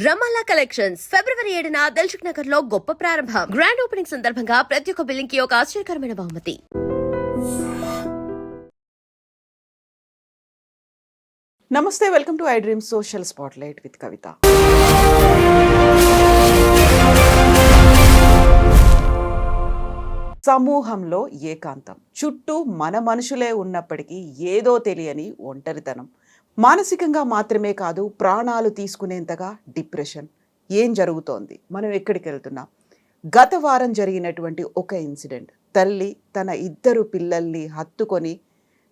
రమాలా collections. ఫిబ్రవరి ఏడున దిల్సుఖ్ నగర్లో గొప్ప ప్రారంభం. గ్రాండ్ ఓపెనింగ్ సందర్భంగా ప్రతి ఒక్క బిల్లింగ్కి ఒక ఆశ్చర్యకరమైన బహుమతి. నమస్తే welcome to iDream social spotlight with Kavitha. సమూహంలో ఏకాంతం. చుట్టూ మన మనుషులే ఉన్నప్పటికీ ఏదో తెలియని ఒంటరితనం. మానసికంగా మాత్రమే కాదు ప్రాణాలు తీసుకునేంతగా డిప్రెషన్. ఏం జరుగుతోంది? మనం ఎక్కడికి వెళ్తున్నాం? గత వారం జరిగినటువంటి ఒక ఇన్సిడెంట్. తల్లి తన ఇద్దరు పిల్లల్ని హత్తుకొని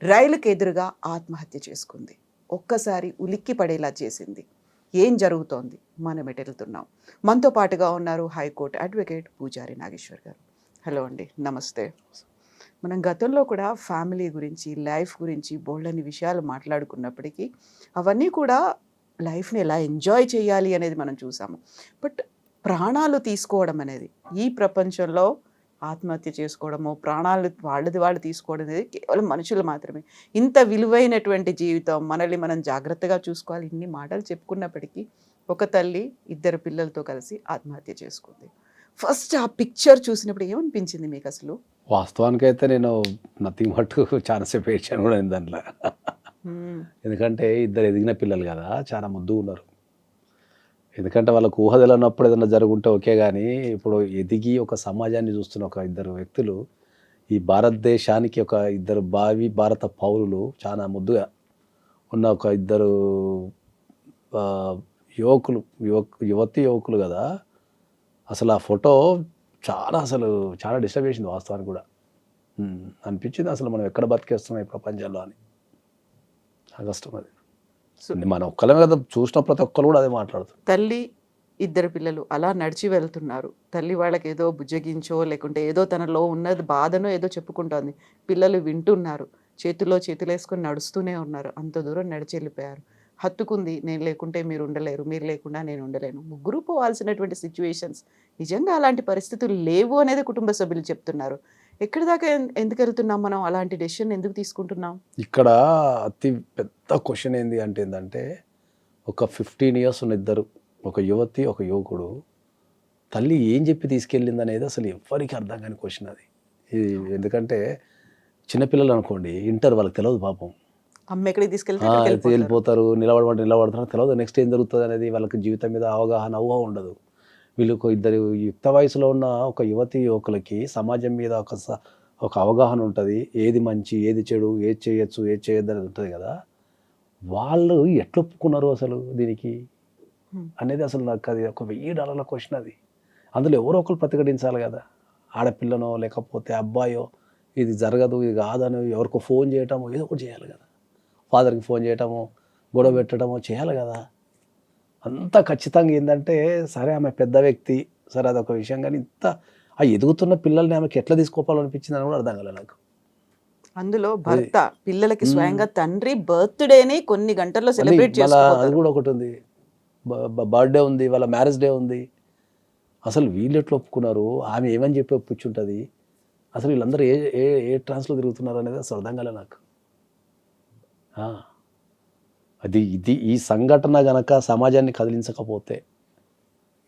రైలుకు ఎదురుగా ఆత్మహత్య చేసుకుంది. ఒక్కసారి ఉలిక్కి పడేలా చేసింది. ఏం జరుగుతోంది? మనం వెళ్తున్నాం? మనతో పాటుగా ఉన్నారు హైకోర్టు అడ్వకేట్ పూజారి నాగేశ్వర్ గారు. హలో అండి. నమస్తే. మనం గతంలో కూడా ఫ్యామిలీ గురించి లైఫ్ గురించి బోల్డని విషయాలు మాట్లాడుకున్నప్పటికీ అవన్నీ కూడా లైఫ్ని ఎలా ఎంజాయ్ చేయాలి అనేది మనం చూసాము. బట్ ప్రాణాలు తీసుకోవడం అనేది ఈ ప్రపంచంలో ఆత్మహత్య చేసుకోవడము ప్రాణాలు వాళ్ళది వాళ్ళు తీసుకోవడం అనేది కేవలం మనుషులు మాత్రమే. ఇంత విలువైనటువంటి జీవితం మనల్ని మనం జాగ్రత్తగా చూసుకోవాలి. ఇన్ని మాటలు చెప్పుకున్నప్పటికీ ఒక తల్లి ఇద్దరు పిల్లలతో కలిసి ఆత్మహత్య చేసుకుంది. ఫస్ట్ ఆ పిక్చర్ చూసినప్పుడు ఏమనిపించింది మీకు అసలు? వాస్తవానికి అయితే నేను నథింగ్ మట్టు చాలాసేపు ఏడ్చాను కూడా నేను దాంట్లో. ఎందుకంటే ఇద్దరు ఎదిగిన పిల్లలు కదా చాలా ముద్దు ఉన్నారు. ఎందుకంటే వాళ్ళకు ఊహ తెలియనప్పుడు ఏదైనా జరుగుంటే ఓకే కానీ ఇప్పుడు ఎదిగి ఒక సమాజాన్ని చూస్తున్న ఒక ఇద్దరు వ్యక్తులు ఈ భారతదేశానికి ఒక ఇద్దరు భావి భారత పౌరులు చాలా ముద్దుగా ఉన్న ఒక ఇద్దరు యువకులు యువక్ యువతి యువకులు కదా అసలు ఆ ఫోటో చాలా అసలు చాలా డిస్టర్బ్ చేసింది వాస్తవానికి కూడా. అనిపించింది అసలు మనం ఎక్కడ బతికేస్తున్నాం ఈ ప్రపంచంలో అని. కష్టం అది మనం ఒక్కలమే కదా చూసిన ప్రతి ఒక్కరు కూడా అదే మాట్లాడుతారు తల్లి ఇద్దరు పిల్లలు అలా నడిచి వెళ్తున్నారు. తల్లి వాళ్ళకి ఏదో బుజ్జగించో లేకుంటే ఏదో తనలో ఉన్నది బాధనో ఏదో చెప్పుకుంటోంది. పిల్లలు వింటున్నారు. చేతిలో చేతులు వేసుకొని నడుస్తూనే ఉన్నారు. అంత దూరం నడిచి వెళ్ళిపోయారు. హత్తుకుంది నేను లేకుంటే మీరు ఉండలేరు మీరు లేకుండా నేను ఉండలేను. ముగ్గురు పోవాల్సినటువంటి సిచ్యువేషన్స్. నిజంగా అలాంటి పరిస్థితులు లేవు అనేది కుటుంబ సభ్యులు చెప్తున్నారు. ఎక్కడి దాకా ఎందుకు వెళ్తున్నాం మనం? అలాంటి డెసిషన్ ఎందుకు తీసుకుంటున్నాం? ఇక్కడ అతి పెద్ద క్వశ్చన్ ఏంది అంటే ఏంటంటే ఒక ఫిఫ్టీన్ ఇయర్స్ ఉన్న ఇద్దరు ఒక యువతి ఒక యువకుడు తల్లి ఏం చెప్పి తీసుకెళ్ళింది అనేది అసలు ఎవ్వరికి అర్థం కాని క్వశ్చన్ అది. ఎందుకంటే చిన్నపిల్లలు అనుకోండి ఇంటర్ వాళ్ళకి తెలియదు పాపం. అమ్మ ఎక్కడికి తీసుకెళ్తే వెళ్ళిపోతారు. నిలబడమంటే నిలబడతారు. తెలియదు నెక్స్ట్ ఏం జరుగుతుంది అనేది వాళ్ళకి జీవితం మీద అవగాహన ఊహ ఉండదు. వీళ్ళకు ఇద్దరు యుక్త వయసులో ఉన్న ఒక యువతి యువకులకి సమాజం మీద ఒక ఒక అవగాహన ఉంటుంది. ఏది మంచి ఏది చెడు ఏది చేయొచ్చు ఏది చేయొద్దు అనేది ఉంటుంది కదా. వాళ్ళు ఎట్లా ఒప్పుకున్నారు అసలు దీనికి. అనేది అసలు నాకు అది ఒక వెయ్యి డాలర్ల క్వశ్చన్ అది. అందులో ఎవరో ఒకరు ప్రతిఘటించాలి కదా. ఆడపిల్లనో లేకపోతే అబ్బాయో ఇది జరగదు ఇది కాదని ఎవరికో ఫోన్ చేయటమో ఏదో ఒకటి చేయాలి కదా. ఫాదర్కి ఫోన్ చేయటమో గొడవ పెట్టడమో చేయాలి కదా. అంత ఖచ్చితంగా ఏంటంటే సరే ఆమె పెద్ద వ్యక్తి సరే అదొక విషయం కానీ ఇంత ఆ ఎదుగుతున్న పిల్లల్ని ఆమెకి ఎట్లా తీసుకోవాలనిపించింది అని కూడా అర్థం కాలే నాకు. అందులో భర్త పిల్లలకి మ్మ్. స్వయంగా తండ్రి బర్త్డేని కొన్ని గంటల్లో సెలబ్రేట్ వాళ్ళ అది కూడా ఒకటి ఉంది. బర్త్డే ఉంది వాళ్ళ మ్యారేజ్ డే ఉంది. అసలు వీళ్ళు ఎట్లా ఒప్పుకున్నారు? ఆమె ఏమని చెప్పి ఒప్పుచ్చుంటుంది అసలు వీళ్ళందరూ ఏ ఏ ఏ ట్రాన్స్లో తిరుగుతున్నారు అనేది అసలు అర్థం కాలే నాకు. అది ఇది ఈ సంఘటన గనక సమాజాన్ని కదిలించకపోతే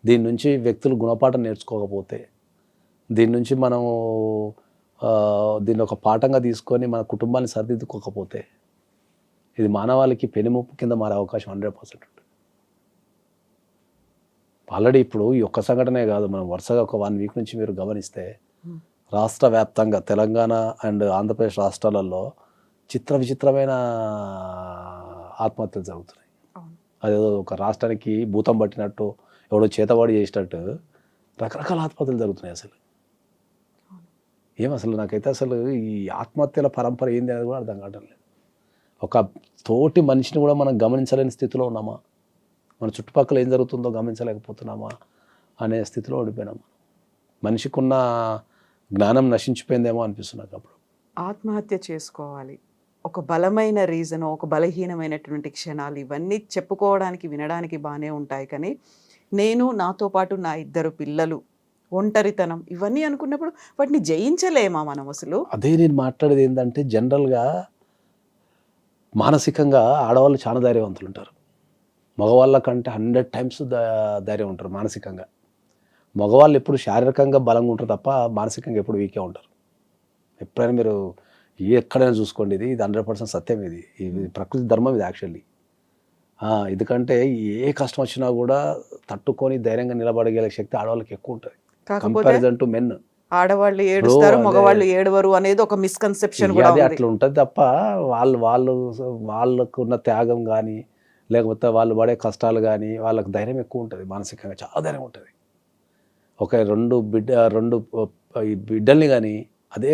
దీని నుంచి వ్యక్తులు గుణపాఠం నేర్చుకోకపోతే దీని నుంచి మనము దీన్ని ఒక పాఠంగా తీసుకొని మన కుటుంబాన్ని సరిదిద్దుకోకపోతే ఇది మానవాళికి పెనుముప్పు కింద మారే అవకాశం హండ్రెడ్ పర్సెంట్ ఉంటుంది ఆల్రెడీ ఇప్పుడు ఈ ఒక్క సంఘటనే కాదు మనం వరుసగా ఒక వన్ వీక్ నుంచి మీరు గమనిస్తే. రాష్ట్ర వ్యాప్తంగా తెలంగాణ అండ్ ఆంధ్రప్రదేశ్ రాష్ట్రాలలో చిత్ర విచిత్రమైన ఆత్మహత్యలు జరుగుతున్నాయి. అదేదో ఒక రాష్ట్రానికి భూతం పట్టినట్టు ఎవడో చేతబడి చేసినట్టు రకరకాల ఆత్మహత్యలు జరుగుతున్నాయి అసలు. ఏం అసలు నాకైతే అసలు ఈ ఆత్మహత్యల పరంపర ఏంది అనేది కూడా అర్థం కావడం లేదు. ఒక తోటి మనిషిని కూడా మనం గమనించలేని స్థితిలో ఉన్నామా? మన చుట్టుపక్కల ఏం జరుగుతుందో గమనించలేకపోతున్నామా? అనే స్థితిలో ఓడిపోయినామా మనిషికి ఉన్న జ్ఞానం నశించిపోయిందేమో అనిపిస్తుంది నాకు అప్పుడు. ఆత్మహత్య చేసుకోవాలి. ఒక బలమైన రీజన్ ఒక బలహీనమైనటువంటి క్షణాలు ఇవన్నీ చెప్పుకోవడానికి వినడానికి బాగానే ఉంటాయి. కానీ నేను నాతో పాటు నా ఇద్దరు పిల్లలు ఒంటరితనం ఇవన్నీ అనుకున్నప్పుడు వాటిని జయించలేమా మనం అసలు? అదే నేను మాట్లాడేది ఏంటంటే జనరల్గా మానసికంగా ఆడవాళ్ళు చాలా ధైర్యవంతులు ఉంటారు మగవాళ్ళ కంటే హండ్రెడ్ టైమ్స్ ధైర్యం ఉంటారు మానసికంగా. మగవాళ్ళు ఎప్పుడు శారీరకంగా బలంగా ఉంటారు తప్ప మానసికంగా ఎప్పుడు వీకే ఉంటారు ఎప్పుడైనా మీరు ఎక్కడైనా చూసుకోండి. ఇది ఇది హండ్రెడ్ పర్సెంట్ సత్యం ఇది. ఇది ప్రకృతి ధర్మం ఇది యాక్చువల్లీ. ఎందుకంటే ఏ కష్టం వచ్చినా కూడా తట్టుకొని ధైర్యంగా నిలబడగలిగే శక్తి ఆడవాళ్ళకి ఎక్కువ ఉంటుంది. కంపారిజన్ టు మెన్ ఆడవాళ్ళు ఏడుస్తారు. మగవాళ్ళు ఏడవరు అనేది ఒక మిస్కన్సెప్షన్ కూడా అట్లా ఉంటుంది తప్ప వాళ్ళు వాళ్ళు వాళ్ళకు ఉన్న త్యాగం కానీ లేకపోతే వాళ్ళు పడే కష్టాలు కానీ వాళ్ళకి ధైర్యం ఎక్కువ ఉంటుంది. మానసికంగా చాలా ధైర్యం ఉంటుంది. ఒక రెండు బిడ్డ రెండు ఈ బిడ్డల్ని కానీ అదే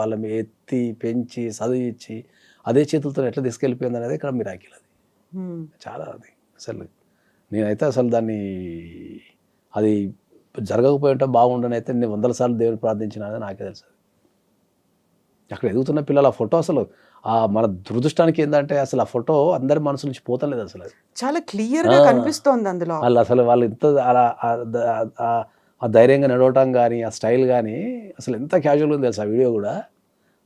వాళ్ళ మీద ఎత్తి పెంచి చదివించి అదే చేతులతో ఎట్లా తీసుకెళ్ళిపోయింది అనేది ఇక్కడ మిరాకిల్ అది. చాలా అది. అసలు నేనైతే అసలు దాన్ని అది జరగకపోయి ఉంటే బాగుండని అయితే నేను వందల సార్లు దేవుని ప్రార్థించిన అనేది నాకే తెలుసు అక్కడ ఎదుగుతున్న పిల్లలు ఆ ఫోటో అసలు ఆ మన దురదృష్టానికి ఏంటంటే అసలు ఆ ఫోటో అందరి మనసు నుంచి పోతలేదు అసలు అది. చాలా క్లియర్గా ఆ. కనిపిస్తోంది అందులో. వాళ్ళు అసలు వాళ్ళు ఎంత అలా ఆ ధైర్యంగా నడవటం కానీ ఆ స్టైల్ కానీ అసలు ఎంత క్యాజువల్గా ఉంది తెలుసు? ఆ వీడియో కూడా.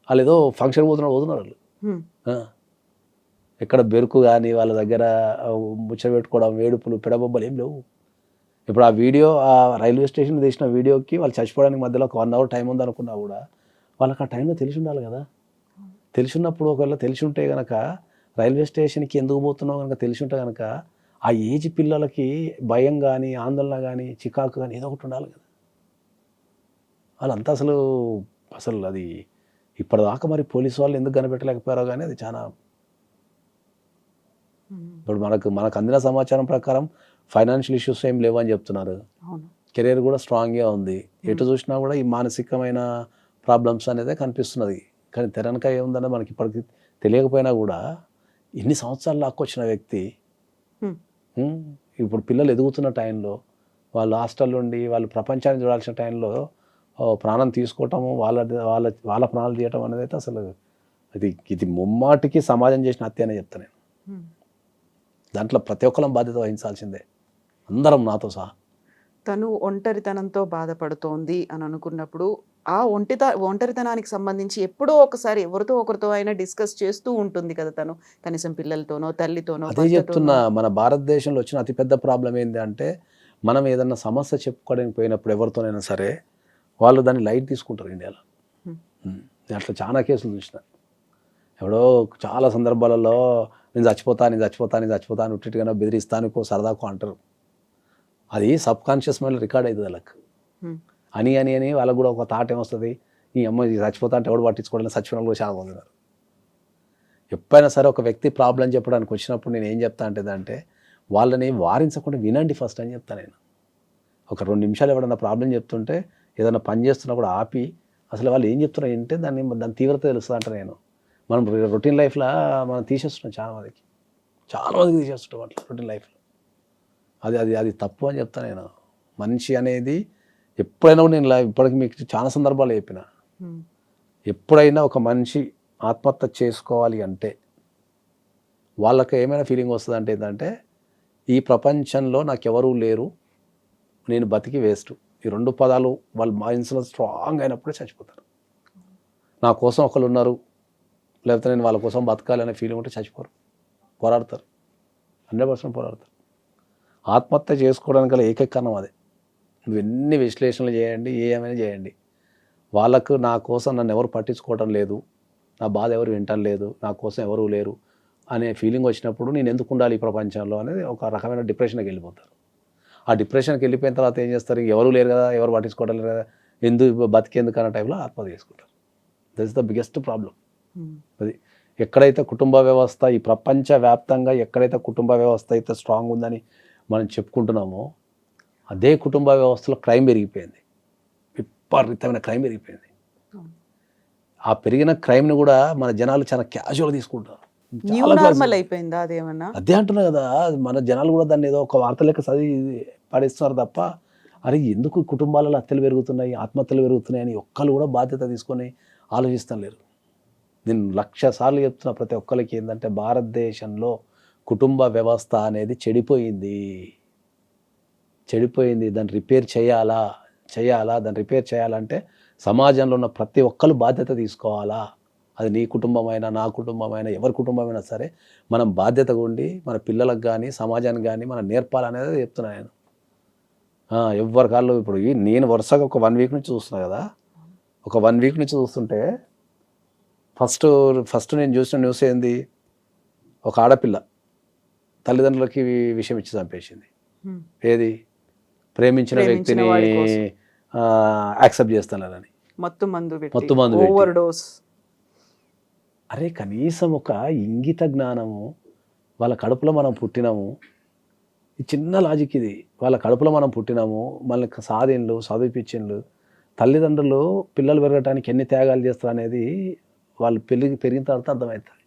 వాళ్ళు ఏదో ఫంక్షన్ పోతున్నారు పోతున్నారు వాళ్ళు. ఎక్కడ బెరుకు కానీ వాళ్ళ దగ్గర ఆ, ముచ్చట పెట్టుకోవడం వేడుపులు పిడబొబ్బలు ఏం లేవు. ఇప్పుడు ఆ వీడియో ఆ రైల్వే స్టేషన్ తీసిన వీడియోకి వాళ్ళు చచ్చిపోవడానికి మధ్యలో ఒక వన్ అవర్ టైం ఉంది అనుకున్నా కూడా వాళ్ళకి ఆ టైంలో తెలిసి ఉండాలి కదా. తెలిసి ఉన్నప్పుడు ఒకవేళ తెలిసి ఉంటే కనుక రైల్వే స్టేషన్కి ఎందుకు పోతున్నావు కనుక తెలిసి ఉంటే కనుక ఆ ఏజ్ పిల్లలకి భయం కానీ ఆందోళన కానీ చికాకు కానీ ఏదో ఒకటి ఉండాలి కదా. వాళ్ళంతా అసలు అసలు అది ఇప్పటిదాకా మరి పోలీసు వాళ్ళు ఎందుకు కనిపెట్టలేకపోయారో కానీ అది చాలా. ఇప్పుడు మనకు మనకు అందిన సమాచారం ప్రకారం ఫైనాన్షియల్ ఇష్యూస్ ఏం లేవని చెప్తున్నారు. కెరీర్ కూడా స్ట్రాంగ్గా ఉంది. ఎటు చూసినా కూడా ఈ మానసికమైన ప్రాబ్లమ్స్ అనేది కనిపిస్తున్నది. కానీ తెరనక ఏముందన్న మనకి ఇప్పటికి తెలియకపోయినా కూడా ఇన్ని సంవత్సరాలు లాక్కొచ్చిన వ్యక్తి ఇప్పుడు పిల్లలు ఎదుగుతున్న టైంలో వాళ్ళు హాస్టల్ ఉండి వాళ్ళు ప్రపంచాన్ని చూడాల్సిన టైంలో ప్రాణం తీసుకోవటము వాళ్ళ వాళ్ళ వాళ్ళ ప్రాణాలు తీయటం అనేది అయితే అసలు ఇది ఇది ముమ్మాటికి సమాజం చేసిన హత్య అనే చెప్తాను నేను. దాంట్లో ప్రతి ఒక్కరం బాధ్యత వహించాల్సిందే. అందరం నాతో సహా. తను ఒంటరితనంతో బాధపడుతోంది అని అనుకున్నప్పుడు ఆ ఒంటిత ఒంటరితనానికి సంబంధించి ఎప్పుడో ఒకసారి ఎవరితో ఒకరితో అయినా డిస్కస్ చేస్తూ ఉంటుంది కదా తను. కనీసం పిల్లలతోనో తల్లితోనో అదే. చెప్తున్నా మన భారతదేశంలో వచ్చిన అతిపెద్ద ప్రాబ్లం ఏంటి అంటే మనం ఏదన్నా సమస్య చెప్పుకోవడానికి పోయినప్పుడు ఎవరితోనైనా సరే వాళ్ళు దాన్ని లైట్ తీసుకుంటారు ఇండియాలో. అట్లా చాలా కేసులు చూసిన. ఎవడో చాలా సందర్భాలలో నేను చచ్చిపోతా నేను చచ్చిపోతా నేను చచ్చిపోతా అని ఉట్టిగా బెదిరిస్తానుకో సరదాకో అంటారు. అది సబ్ కాన్షియస్ మైండ్ రికార్డ్ అవుతుంది వాళ్ళకి. అని అని అని వాళ్ళకు కూడా ఒక థాట్ ఏమొస్తుంది? ఈ అమ్మ చచ్చిపోతా అంటే ఎవడు పట్టించుకోవడం చచ్చిపోయిన కూడా చాలా మంది ఉన్నారు. ఎప్పుడైనా సరే ఒక వ్యక్తి ప్రాబ్లం చెప్పడానికి వచ్చినప్పుడు నేను ఏం చెప్తా అంటే అంటే వాళ్ళని వారించకుండా వినండి ఫస్ట్ అని చెప్తాను నేను. ఒక రెండు నిమిషాలు ఎవడన్నా ప్రాబ్లం చెప్తుంటే ఏదైనా పని చేస్తున్నా కూడా ఆపి అసలు వాళ్ళు ఏం చెప్తున్నారు అంటే దాన్ని దాని తీవ్రత తెలుస్తుంది అంట నేను. మనం రొటీన్ లైఫ్లో మనం తీసేస్తున్నాం చాలా మందికి. చాలా మందికి తీసేస్తుంటాం అట్లా రొటీన్ లైఫ్లో అది అది అది తప్పు అని చెప్తాను నేను. మనిషి అనేది ఎప్పుడైనా నేను ఇప్పటికి మీకు చాలా సందర్భాలు చెప్పిన. ఎప్పుడైనా ఒక మనిషి ఆత్మహత్య చేసుకోవాలి అంటే వాళ్ళకి ఏమైనా ఫీలింగ్ వస్తుంది అంటే ఏంటంటే ఈ ప్రపంచంలో నాకు ఎవరూ లేరు నేను బతికి వేస్ట్ ఈ రెండు పదాలు వాళ్ళ మైండ్స్లో స్ట్రాంగ్ అయినప్పుడే చచ్చిపోతారు. నా కోసం ఒకళ్ళు ఉన్నారు లేకపోతే నేను వాళ్ళ కోసం బతకాలి అనే ఫీలింగ్ ఉంటే చచ్చిపోరు. పోరాడతారు. Hundred percent పోరాడతారు. ఆత్మహత్య చేసుకోవడానికి ఏకైక కారణం అదే. నువ్వు ఎన్ని విశ్లేషణలు చేయండి ఏమైనా చేయండి. వాళ్ళకు నా కోసం నన్ను ఎవరు పట్టించుకోవటం లేదు. నా బాధ ఎవరు వింటం లేదు. నా కోసం ఎవరు లేరు అనే ఫీలింగ్ వచ్చినప్పుడు నేను ఎందుకు ఉండాలి ఈ ప్రపంచంలో అనేది ఒక రకమైన డిప్రెషన్కి వెళ్ళిపోతారు. ఆ డిప్రెషన్కి వెళ్ళిపోయిన తర్వాత ఏం చేస్తారు? ఎవరు లేరు కదా ఎవరు పట్టించుకోవడం లేరు కదా ఎందుకు బతికేందుకు అన్న టైంలో ఆత్మహత్య చేసుకుంటారు. That is the biggest problem. అది ఎక్కడైతే కుటుంబ వ్యవస్థ ఈ ప్రపంచ వ్యాప్తంగా ఎక్కడైతే కుటుంబ వ్యవస్థ అయితే స్ట్రాంగ్ ఉందని మనం చెప్పుకుంటున్నామో అదే కుటుంబ వ్యవస్థలో క్రైమ్ పెరిగిపోయింది. విపరీతమైన క్రైమ్ పెరిగిపోయింది. ఆ పెరిగిన క్రైమ్ని కూడా మన జనాలు చాలా క్యాజువల్గా తీసుకుంటారు. అయిపోయిందా అదేమన్నా అదే అంటున్నా కదా మన జనాలు కూడా దాన్ని ఏదో ఒక వార్త లెక్క చదివి పడేస్తున్నారు తప్ప అరే ఎందుకు కుటుంబాలలో హత్యలు పెరుగుతున్నాయి ఆత్మహత్యలు పెరుగుతున్నాయి అని ఒక్కరు కూడా బాధ్యత తీసుకొని ఆలోచిస్తాం లేరు. నేను లక్ష సార్లు చెప్తున్నా ప్రతి ఒక్కరికి ఏంటంటే భారతదేశంలో కుటుంబ వ్యవస్థ అనేది చెడిపోయింది. చెడిపోయింది దాన్ని రిపేర్ చేయాలా చేయాలా దాన్ని రిపేర్ చేయాలంటే సమాజంలో ఉన్న ప్రతి ఒక్కరు బాధ్యత తీసుకోవాలా. అది నీ కుటుంబం అయినా నా కుటుంబం అయినా ఎవరి కుటుంబం అయినా సరే మనం బాధ్యతగా ఉండి మన పిల్లలకు కానీ సమాజానికి కానీ మనం నేర్పాలనేది చెప్తున్నాను నేను. ఎవరి కాళ్ళు ఇప్పుడు నేను వరుసగా ఒక వన్ వీక్ నుంచి చూస్తున్నా కదా. ఒక వన్ వీక్ నుంచి చూస్తుంటే ఫస్ట్ ఫస్ట్ నేను చూసిన న్యూస్ ఏంది? ఒక ఆడపిల్ల తల్లిదండ్రులకి విషయం ఇచ్చి చంపేసింది. ఏది? ప్రేమించిన వ్యక్తిని. యాక్సెప్ట్ చేస్తున్నారని మత్తు మందు మత్తు మందు పెట్టి. ఓవర్ డోస్ అరే కనీసం ఒక ఇంగిత జ్ఞానము వాళ్ళ కడుపులో మనం పుట్టినాము చిన్న లాజిక్ ఇది. వాళ్ళ కడుపులో మనం పుట్టినాము మనల్ని సాధిండ్లు చదివిపించిండ్లు తల్లిదండ్రులు పిల్లలు పెరగటానికి ఎన్ని త్యాగాలు చేస్తారు అనేది వాళ్ళు పెరిగి పెరిగిన తర్వాత అర్థమవుతుంది.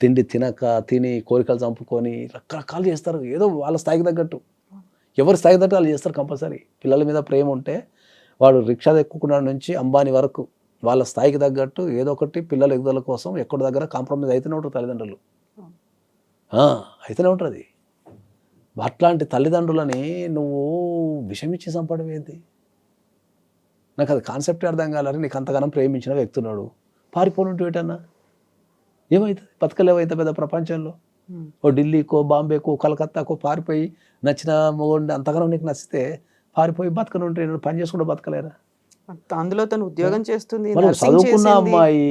తిండి తినక తిని కోరికలు చంపుకొని రకరకాలు చేస్తారు. ఏదో వాళ్ళ స్థాయికి తగ్గట్టు. ఎవరి స్థాయికి తగ్గట్టు వాళ్ళు చేస్తారు కంపల్సరీ. పిల్లల మీద ప్రేమ ఉంటే వాడు రిక్షా ఎక్కుకున్న నుంచి అంబానీ వరకు వాళ్ళ స్థాయికి తగ్గట్టు ఏదో ఒకటి పిల్లల ఎదుగుదల కోసం ఎక్కడి దగ్గర కాంప్రమైజ్ అయితేనే ఉంటారు తల్లిదండ్రులు. అయితేనే ఉంటుంది. అది అట్లాంటి తల్లిదండ్రులని నువ్వు విషమిచ్చి ఏంటి? నాకు అది కాన్సెప్ట్ అర్థం కాలేదు. నీకు అంతగానం ప్రేమించిన వ్యక్తి ఉన్నాడు. పారిపోనుంటు ఏటన్నా? ఏమవుతుంది బతకలేవైతే పెద్ద ప్రపంచంలో. ఓ ఢిల్లీకో బాంబేకో కలకత్తాకో పారిపోయి నచ్చిన మొగుడిని అంతగానో నీకు నచ్చితే పారిపోయి బతకనుంటే నేను పని చేసుకుంటూ బతకలేరా? అందులో తను ఉద్యోగం చేస్తుంది చదువుకున్న. అమ్మాయి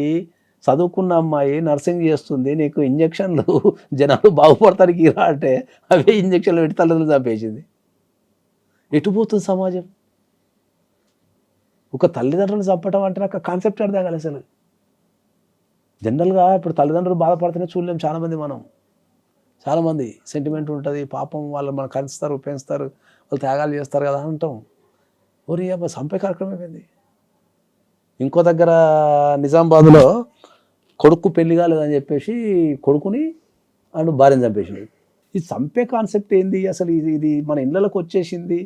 చదువుకున్న అమ్మాయి నర్సింగ్ చేస్తుంది నీకు ఇంజక్షన్లు జనాలు బాగుపడతానికి ఇరా అంటే అవే ఇంజక్షన్లు పెట్టి తల్లిదండ్రులు చంపేసింది. ఎటు పోతుంది సమాజం? ఒక తల్లిదండ్రులు చంపడం అంటే నాకు కాన్సెప్ట్ అర్థం కాలేదు అసలు. జనరల్గా ఇప్పుడు తల్లిదండ్రులు బాధపడుతూనే చూడలేం చాలామంది మనం. చాలామంది సెంటిమెంట్ ఉంటుంది పాపం వాళ్ళు మనం కలుస్తారు పెంచుతారు వాళ్ళు త్యాగాలు చేస్తారు కదా అంటాం. ఒరి అబ్బా చంపే కార్యక్రమం అయిపోయింది. ఇంకో దగ్గర నిజామాబాద్లో కొడుకు పెళ్ళి కాలేదని చెప్పేసి కొడుకుని అండ్ భార్యను చంపేసింది ఈ చంపే కాన్సెప్ట్ ఏంది? అసలు ఇది ఇది మన ఇళ్ళలోకి వచ్చేసింది.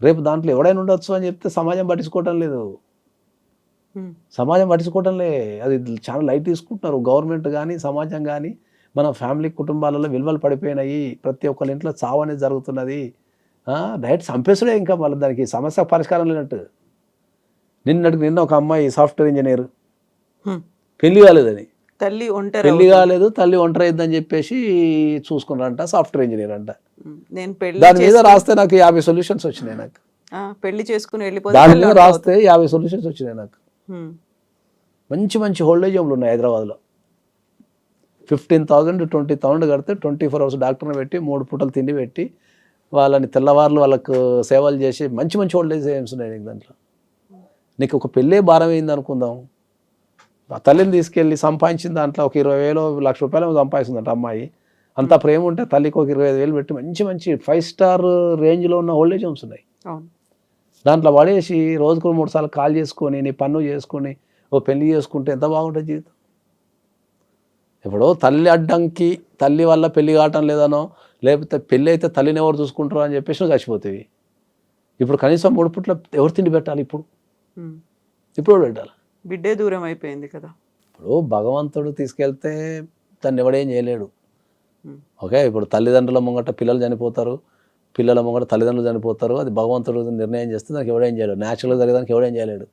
రేపు దాంట్లో ఎవడైనా ఉండొచ్చు అని చెప్తే సమాజం పట్టించుకోవటం లేదు. సమాజం పట్టించుకోవటంలే అది చాలా లైట్ తీసుకుంటున్నారు. గవర్నమెంట్ కానీ సమాజం కానీ మన ఫ్యామిలీ కుటుంబాలలో విలువలు పడిపోయినాయి. ప్రతి ఒక్కరి ఇంట్లో చావు అనేది జరుగుతున్నది. డైరెక్ట్ చంపేసుడే ఇంకా మళ్ళీ దానికి సమస్య పరిష్కారం లేనట్టు. నిన్నటికి నిన్న ఒక అమ్మాయి సాఫ్ట్వేర్ ఇంజనీర్. పెళ్ళి కాలేదని. తల్లి ఒంటరి పెళ్ళి. కాలేదు తల్లి ఒంటరి అయిందని చెప్పేసి చూసుకున్నారంట సాఫ్ట్వేర్ ఇంజనీర్ అంట. నేను పెళ్ళి దాని మీద రాస్తే నాకు యాభై సొల్యూషన్స్ వచ్చినాయి నాకు. పెళ్ళి చేసుకుని వెళ్ళిపోతే దాని మీద రాస్తే యాభై సొల్యూషన్స్ వచ్చినాయి నాకు. మంచి మంచి హోల్డేజ్ హోమ్లు ఉన్నాయి హైదరాబాద్లో. ఫిఫ్టీన్ థౌజండ్ ట్వంటీ థౌసండ్ కడితే ట్వంటీ ఫోర్ అవర్స్ డాక్టర్ని పెట్టి మూడు పూటలు తిండి పెట్టి వాళ్ళని తెల్లవారులు వాళ్ళకు సేవలు చేసి మంచి మంచి హోల్డేజ్ హోమ్స్ ఉన్నాయి నీకు దాంట్లో. నీకు ఒక పెళ్ళే భారం అయింది అనుకుందాం. ఆ తల్లిని తీసుకెళ్ళి సంపాదించిన దాంట్లో ఒక ఇరవై వేలు లక్ష రూపాయలు సంపాదిస్తుందంట అమ్మాయి. అంత ప్రేమ ఉంటే తల్లికి ఒక ఇరవై ఐదు వేలు పెట్టి మంచి మంచి ఫైవ్ స్టార్ రేంజ్లో ఉన్న ఓల్డేజ్ హోమ్స్ ఉన్నాయి. దాంట్లో పడేసి రోజుకు మూడు సార్లు కాల్ చేసుకొని నీ పన్ను చేసుకొని ఓ పెళ్ళి చేసుకుంటే ఎంత బాగుంటుంది జీవితం. ఇప్పుడు తల్లి అడ్డంకి తల్లి వల్ల పెళ్ళి కావటం లేదనో లేకపోతే పెళ్ళి అయితే తల్లిని ఎవరు చూసుకుంటారో అని చెప్పేసి నువ్వు చచ్చిపోతావి. ఇప్పుడు కనీసం మూడు పుట్ల ఎవరు తిండి పెట్టాలి ఇప్పుడు. ఇప్పుడు పెట్టాలి? బిడ్డే దూరం అయిపోయింది కదా. ఇప్పుడు భగవంతుడు తీసుకెళ్తే దాన్ని ఎవడేం చేయలేడు. ఓకే ఇప్పుడు తల్లిదండ్రుల ముంగట పిల్లలు చనిపోతారు. పిల్లల ముంగట తల్లిదండ్రులు చనిపోతారు. అది భగవంతుడు నిర్ణయం చేస్తే దానికి ఎవడేం చేయలేడు. న్యాచురల్గా జరిగేదానికి ఎవడేం చేయలేడు.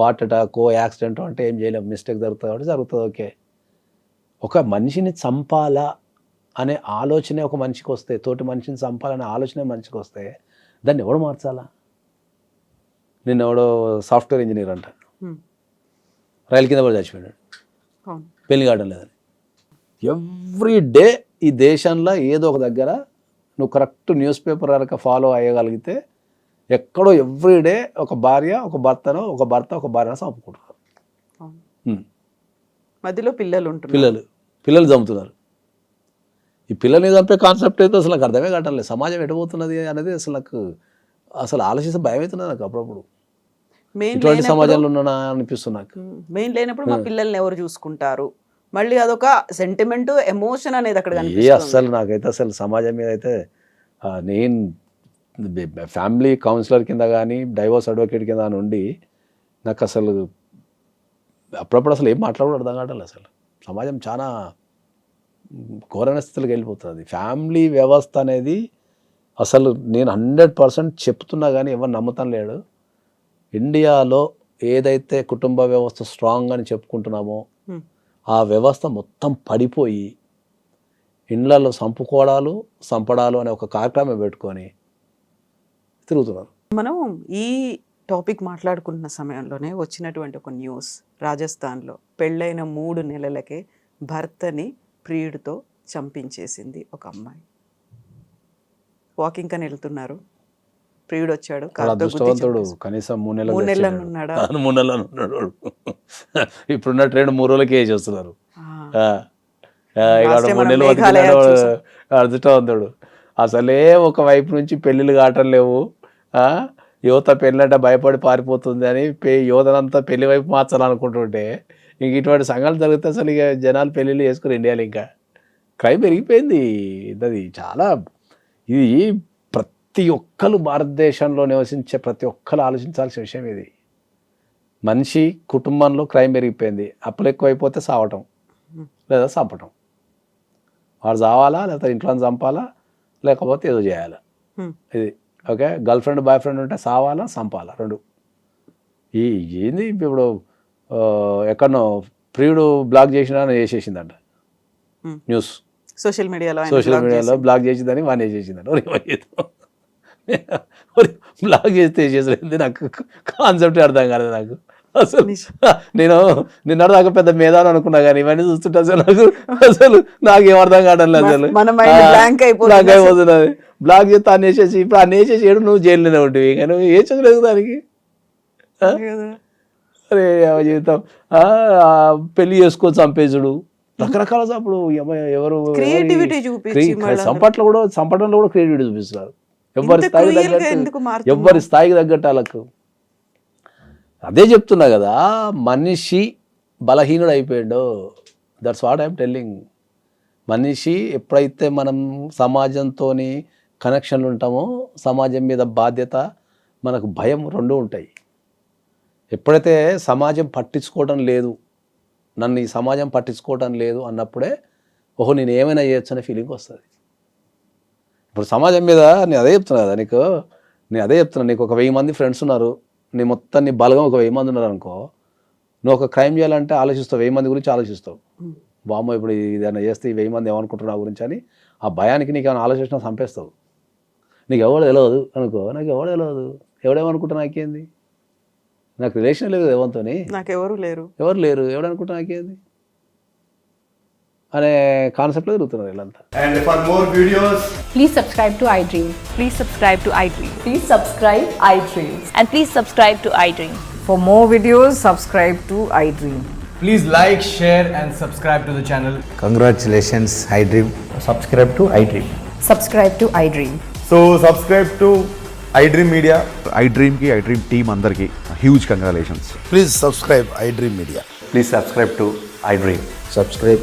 హార్ట్ అటాక్ యాక్సిడెంట్ అంటే ఏం చేయలేము మిస్టేక్ జరుగుతుంది కాబట్టి జరుగుతుంది ఓకే. ఒక మనిషిని చంపాలా అనే ఆలోచనే ఒక మనిషికి వస్తే తోటి మనిషిని చంపాలనే ఆలోచనే మనిషికి వస్తే దాన్ని ఎవడు మార్చాలా? నిన్న ఎవడో సాఫ్ట్వేర్ ఇంజనీర్ అంట. రైలు కింద పడి చచ్చిపోయాడు. పెళ్ళి కావడం లేదని. ఎవ్రీ డే ఈ దేశంలో ఏదో ఒక దగ్గర నువ్వు కరెక్ట్ న్యూస్ పేపర్ కనుక ఫాలో అయ్యగలిగితే ఎక్కడో ఎవ్రీ డే ఒక భార్య ఒక భర్తను ఒక భర్త ఒక భార్యను చంపుకుంటున్నారు. మధ్యలో పిల్లలు ఉంటున్నారు పిల్లలు పిల్లలు చంపుతున్నారు. ఈ పిల్లల్ని చంపే కాన్సెప్ట్ అయితే అసలు నాకు అర్థమే కావట్లేదు. సమాజం ఎటుపోతున్నది అనేది అసలు నాకు అసలు ఆలోచిస్తే భయం అవుతున్నది నాకు అప్పుడప్పుడు. మెయిన్ ఇటువంటి సమాజంలో ఉన్నానా అనిపిస్తుంది నాకు. మెయిన్ లేనప్పుడు మా పిల్లల్ని ఎవరు చూసుకుంటారు? మళ్ళీ అదొక సెంటిమెంట్ ఎమోషన్ అనేది అక్కడ ఏ అస్సలు నాకైతే అసలు సమాజం మీద అయితే నేను ఫ్యామిలీ కౌన్సిలర్ కింద కానీ డైవోర్స్ అడ్వకేట్ కింద నుండి నాకు అసలు అప్పుడప్పుడు అసలు ఏం మాట్లాడడం అర్థం కావట్లేదు అసలు. సమాజం చాలా ఘోరమైన స్థితిలోకి వెళ్ళిపోతుంది. ఫ్యామిలీ వ్యవస్థ అనేది అసలు నేను హండ్రెడ్ పర్సెంట్ చెప్తున్నా కానీ ఎవరు నమ్ముతాను లేడు. ఇండియాలో ఏదైతే కుటుంబ వ్యవస్థ స్ట్రాంగ్ అని చెప్పుకుంటున్నామో. ఆ వ్యవస్థ మొత్తం పడిపోయి ఇండ్లలో సంపుకోవడాలు సంపడాలు అనే ఒక కార్యక్రమం పెట్టుకొని తిరుగుతున్నారు. మనం ఈ టాపిక్ మాట్లాడుకుంటున్న సమయంలోనే వచ్చినటువంటి ఒక న్యూస్ రాజస్థాన్లో పెళ్ళైన మూడు నెలలకే భర్తని ప్రియుడితో చంపించేసింది ఒక అమ్మాయి వాకింగ్ అని వెళ్తున్నారు ప్రియుడు వచ్చాడు. కనీసం మూడు నెలలు మూడు నెలలు. ఉన్నాడా? అవును, మూడు నెలలు ఉన్నాడు వాడు. ఇప్పుడున్న ట్రెండ్ మూడు రోజులకి వేసి వస్తున్నారు మూడు నెలలు అసలే ఒక వైపు నుంచి పెళ్ళిళ్ళు కావటం లేవు ఆ యువత పెళ్ళంటే భయపడి పారిపోతుంది అని పే యువతనంతా పెళ్ళి వైపు మార్చాలనుకుంటుంటే ఇంక ఇటువంటి సంఘాలు జరిగితే అసలు ఇక జనాలు పెళ్ళిళ్ళు చేసుకుని ఇండియాలో ఇంకా క్రైమ్ పెరిగిపోయింది. అది చాలా ఇది ప్రతి ఒక్కరు భారతదేశంలో నివసించే ప్రతి ఒక్కరు ఆలోచించాల్సిన విషయం ఇది. మనిషి కుటుంబంలో క్రైమ్ పెరిగిపోయింది. అప్పులు ఎక్కువైపోతే సావటం లేదా చంపటం. వాడు చావాలా? లేకపోతే ఇంట్లో చంపాలా? లేకపోతే ఏదో చేయాలా. ఇది okay? Girlfriend boyfriend ఉంటే సావాలా చంపాలా రెండు. ఈ ఏంది ఇప్పుడు ఎక్కడనో ప్రియుడు బ్లాక్ చేసినా హ్మ్. న్యూస్. సోషల్ మీడియాలో సోషల్ మీడియాలో బ్లాక్ చేసిందని వానే. ఒరే బ్లాక్ చేస్తే చేసేది నాకు కాన్సెప్ట్ అర్థం కాలేదు నాకు. అసలు. నేను నిన్న దాకా పెద్ద మేధాని అనుకున్నా కానీ ఇవన్నీ చూస్తుంటే అసలు నాకు అసలు నాకేం అర్థం కావడం లేదు అసలు. అయిపోతున్నది బ్లాక్ చేస్తే వేసేసి ఇప్పుడు అన్ని వేసేసి ఏడు నువ్వు జైల్లోనే ఉంటుంది కానీ ఏ చదవలేదు దానికి. అరే జీవితం. పెళ్ళి చేసుకో చంపేసుడు. రకరకాల ఎవ- ఎవరు చూపించి సంపట్లో కూడా చంపడంలో కూడా క్రియేటివిటీ చూపిస్తున్నారు ఎవరి స్థాయికి తగ్గట్టు? ఎవరి స్థాయికి తగ్గట్టు వాళ్ళకు. అదే చెప్తున్నా కదా మనిషి బలహీనుడు అయిపోయాడు దట్స్ వాట్ ఐఎమ్ టెల్లింగ్ మనిషి ఎప్పుడైతే మనం సమాజంతో కనెక్షన్లు ఉంటామో సమాజం మీద బాధ్యత మనకు భయం రెండు ఉంటాయి. ఎప్పుడైతే సమాజం పట్టించుకోవడం లేదు నన్ను ఈ సమాజం పట్టించుకోవడం లేదు అన్నప్పుడే ఓహో నేను ఏమైనా చేయొచ్చు అనే ఫీలింగ్ వస్తుంది. ఇప్పుడు సమాజం మీద నేను అదే చెప్తున్నా కదా నీకు నేను అదే చెప్తున్నా నీకు ఒక వెయ్యి మంది ఫ్రెండ్స్ ఉన్నారు. నీ మొత్తం నీ బలగం ఒక వెయ్యి మంది ఉన్నారు అనుకో నువ్వు ఒక క్రైమ్ చేయాలంటే ఆలోచిస్తావు వెయ్యి మంది గురించి ఆలోచిస్తావు. బామ్మ ఇప్పుడు ఏదైనా చేస్తే ఈ వెయ్యి మంది ఏమనుకుంటున్నారు నా గురించి అని ఆ భయానికి నీకు ఏమైనా ఆలోచించినా చంపేస్తావు. నీకు ఎవడు తెలియదు అనుకో నాకు ఎవడు తెలియదు ఎవడేమనుకుంటా నాకేంది? నాకు రిలేషన్ లేదు ఎవరితో నాకెవరు లేరు. ఎవరు లేరు? ఎవడనుకుంటా నాకేంది? అనే కాన్సెప్ట్లో తిరుగుతున్నారు వీళ్ళంతా And for more videos, Please subscribe to iDream. Please subscribe to iDream. Please subscribe iDreams. And please subscribe to iDream. For more videos, subscribe to iDream. please like, share, and subscribe to the channel. Congratulations, iDream. Subscribe to iDream. Subscribe to iDream. So, subscribe to iDream Media. ఐ డ్రీమ్కి I dream team అందరికీ huge congratulations Please subscribe iDream Media. Please subscribe to iDream. Subscribe